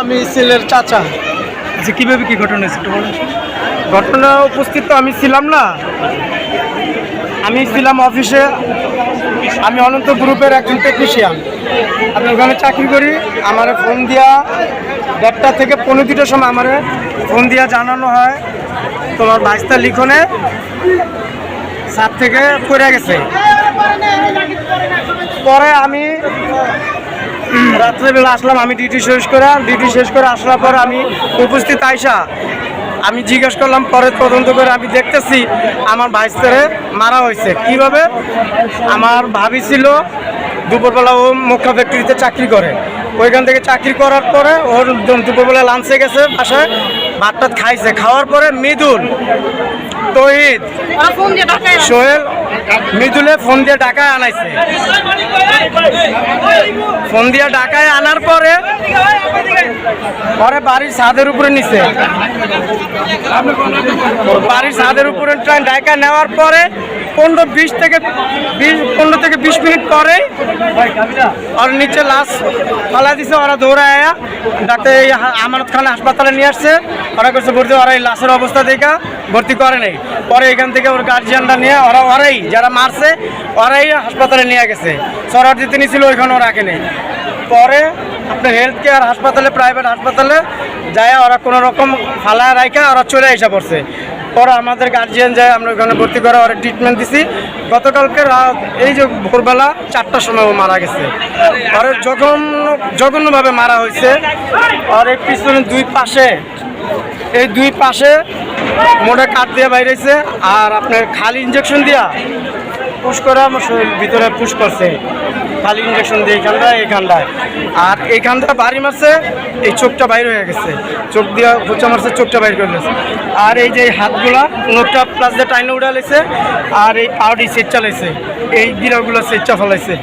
আমি ছেলের চাচা। আচ্ছা কীভাবে কি ঘটনা হয়েছে একটু বলেন ঘটনা উপস্থিত তো আমি ছিলাম না। আমি ছিলাম অফিসে। আমি অনন্ত গ্রুপের একজন টেকনিশিয়ান আমি ওখানে চাকরি করি। আমার ফোন দিয়া দেড়টা থেকে পনেরো দুটোর সময় আমার ফোন দিয়া জানানো হয়। তোমার বাইশটা লিখনে সাত থেকে পড়ে গেছে। পরে আমি রাত্রেবেলা আসলাম আমি ডিউটি শেষ করে ডিউটি শেষ করে আসার পর আমি উপস্থিত আইসা আমি জিজ্ঞেস করলাম পরে তদন্ত করে আমি দেখতেছি আমার ভাইস্তারে মারা হয়েছে। কীভাবে? আমার ভাবি ছিল দুপুরবেলা ও মুখ্য ফ্যাক্টরিতে চাকরি করে। ওইখান থেকে চাকরি করার পরে ওর দুপুরবেলা লাঞ্চে গেছে বাসায় ভাত টাত খাইছে। খাওয়ার পরে মৃদুল তহিদ সোহেল মৃদুলে ফোন দিয়ে ডাকায় আনাইছে। ফোন দিয়ে ঢাকায় আনার পরে পরে বাড়ির ছাদের উপরে নিছে বাড়ির ছাদের উপরে ঢাকায় নেওয়ার পরে পনেরো বিশ থেকে বিশ, পনেরো থেকে বিশ মিনিট পরে আর নিচে লাশ ফালা দিছে, ওরা দৌড়ায় ডাক্তার এই আমানত খান হাসপাতালে নিয়ে আসছে। ওরা করছে ভর্তি ওরা এই লাশের অবস্থা দেখা, ভর্তি করে নাই। পরে এখান থেকে ওর গার্জিয়ানরা নিয়ে, ওরা ওরাই, যারা মারছে, ওরাই হাসপাতালে নিয়ে গেছে। সরার দিতে নিয়েছিল ওইখানে ওরা রাখে পরে আপনার হেলথ কেয়ার হাসপাতালে প্রাইভেট হাসপাতালে যায়, ওরা কোনো রকম ফালা রাখা ওরা চলে এসে পড়ছে। পরে আমাদের গার্জিয়ান যায়, আমরা ওখানে ভর্তি করে ওরা ট্রিটমেন্ট দিছি। গতকালকে রাত, এই যে ভোরবেলা চারটার সময় ও মারা গেছে। আর জঘন্য, জঘন্যভাবে মারা হয়েছে। আর এই পিছনে দুই পাশে, এই দুই পাশে মোটে কাঠ দিয়ে বাইরেছে। আর আপনার খালি ইঞ্জেকশন দিয়া পুশ করে ভিতরে পুশ করছে। খালি ইঞ্জেকশন দিয়ে এইখানটায় এইখানটায় আর এইখানটা বাড়ি মারছে, এই চোখটা বাইর হয়ে গেছে। চোখ দিয়ে হোচা মারছে, চোখটা বাইর করে দিয়েছে। আর এই যে হাতগুলা নোটটা প্লাস দিয়ে টাইনে উড়ালেছে আর এই পাউডি সেট চালাইছে। এই গিরাগুলো সেট ফেলাইছে